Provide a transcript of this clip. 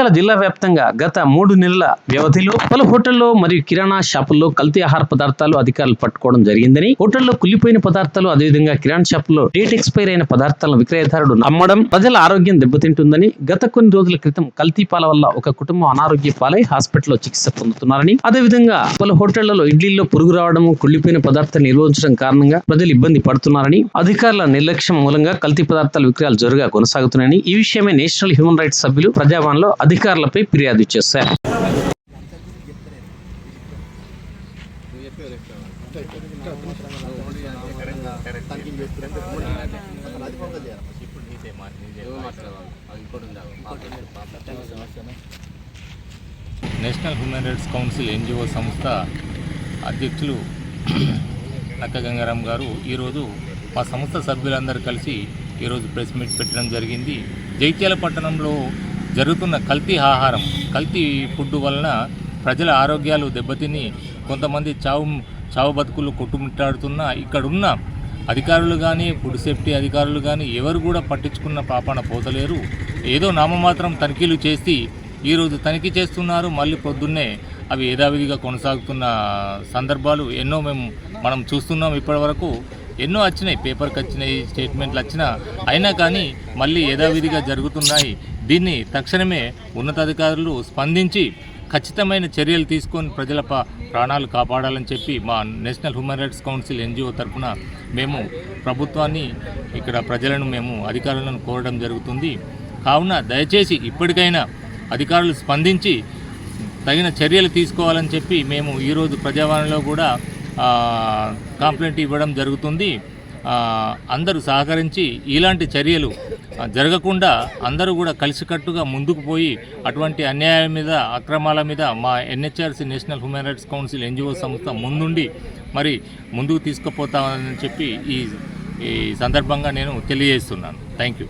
జగిత్యాల జిల్లా వ్యాప్తంగా గత మూడు నెలల వ్యవధిలో పలు హోటల్లో మరియు కిరాణా షాపుల్లో కల్తీ ఆహార పదార్థాలు అధికారులు పట్టుకోవడం జరిగిందని హోటల్లో కుళ్ళిపోయిన పదార్థాలు అదేవిధంగా కిరాణా షాపుల్లో డేట్ ఎక్స్పైర్ అయిన పదార్థాలను విక్రయదారుడు అమ్మడం ప్రజల ఆరోగ్యం దెబ్బతింటుందని గత కొన్ని రోజుల క్రితం కల్తీ పాల వల్ల ఒక కుటుంబం అనారోగ్య పాలై హాస్పిటల్లో చికిత్స పొందుతున్నారని అదేవిధంగా పలు హోటళ్ళలో ఇడ్లీల్లో పురుగు రావడం కుళ్ళిపోయిన పదార్థాలు నిర్వహించడం కారణంగా ప్రజలు ఇబ్బంది పడుతున్నారని అధికారుల నిర్లక్ష్యం మూలంగా కల్తీ పదార్థాల విక్రయాలు జరుగా కొనసాగుతున్నాయని ఈ విషయమై నేషనల్ హ్యూమన్ రైట్స్ సభ్యులు ప్రజావాణిలో అధికారులపై ఫిర్యాదు చేశారు. National human rights council NGO సంస్థ అధ్యక్షులు నక్క గంగారాం గారు ఈరోజు మా సంస్థ సభ్యులందరూ కలిసి ఈరోజు ప్రెస్ మీట్ పెట్టడం జరిగింది. జైత్యాల పట్టణంలో జరుగుతున్న కల్తీ ఆహారం కల్తీ ఫుడ్ వలన ప్రజల ఆరోగ్యాలు దెబ్బతిని కొంతమంది చావు చావు బతుకులు కొట్టుమిట్టాడుతున్న ఇక్కడున్న అధికారులు కానీ ఫుడ్ సేఫ్టీ అధికారులు కానీ ఎవరు కూడా పట్టించుకున్న పాపాన పోతలేరు. ఏదో నామమాత్రం తనిఖీలు చేసి ఈరోజు తనిఖీ చేస్తున్నారు. మళ్ళీ పొద్దున్నే అవి యథావిధిగా కొనసాగుతున్న సందర్భాలు ఎన్నో మేము మనం చూస్తున్నాం ఇప్పటివరకు. ఎన్నో వచ్చినాయి పేపర్కి వచ్చినాయి స్టేట్మెంట్లు వచ్చినా. అయినా కానీ మళ్ళీ యథావిధిగా జరుగుతున్నాయి. దీన్ని తక్షణమే ఉన్నతాధికారులు స్పందించి ఖచ్చితమైన చర్యలు తీసుకొని ప్రజల ప్రాణాలు కాపాడాలని చెప్పి మా national human rights council NGO తరఫున మేము ప్రభుత్వాన్ని ఇక్కడ ప్రజలను మేము అధికారులను కోరడం జరుగుతుంది. కావున దయచేసి ఇప్పటికైనా అధికారులు స్పందించి తగిన చర్యలు తీసుకోవాలని చెప్పి మేము ఈరోజు ప్రజావాణిలో కూడా కంప్లైంట్ ఇవ్వడం జరుగుతుంది. అందరూ సహకరించి ఇలాంటి చర్యలు జరగకుండా అందరూ కూడా కలిసికట్టుగా ముందుకు పోయి అటువంటి అన్యాయం మీద అక్రమాల మీద మా NHRC national human rights council NGO సంస్థ ముందుండి మరి ముందుకు తీసుకుపోతామని చెప్పి ఈ ఈ సందర్భంగా నేను తెలియజేస్తున్నాను. Thank you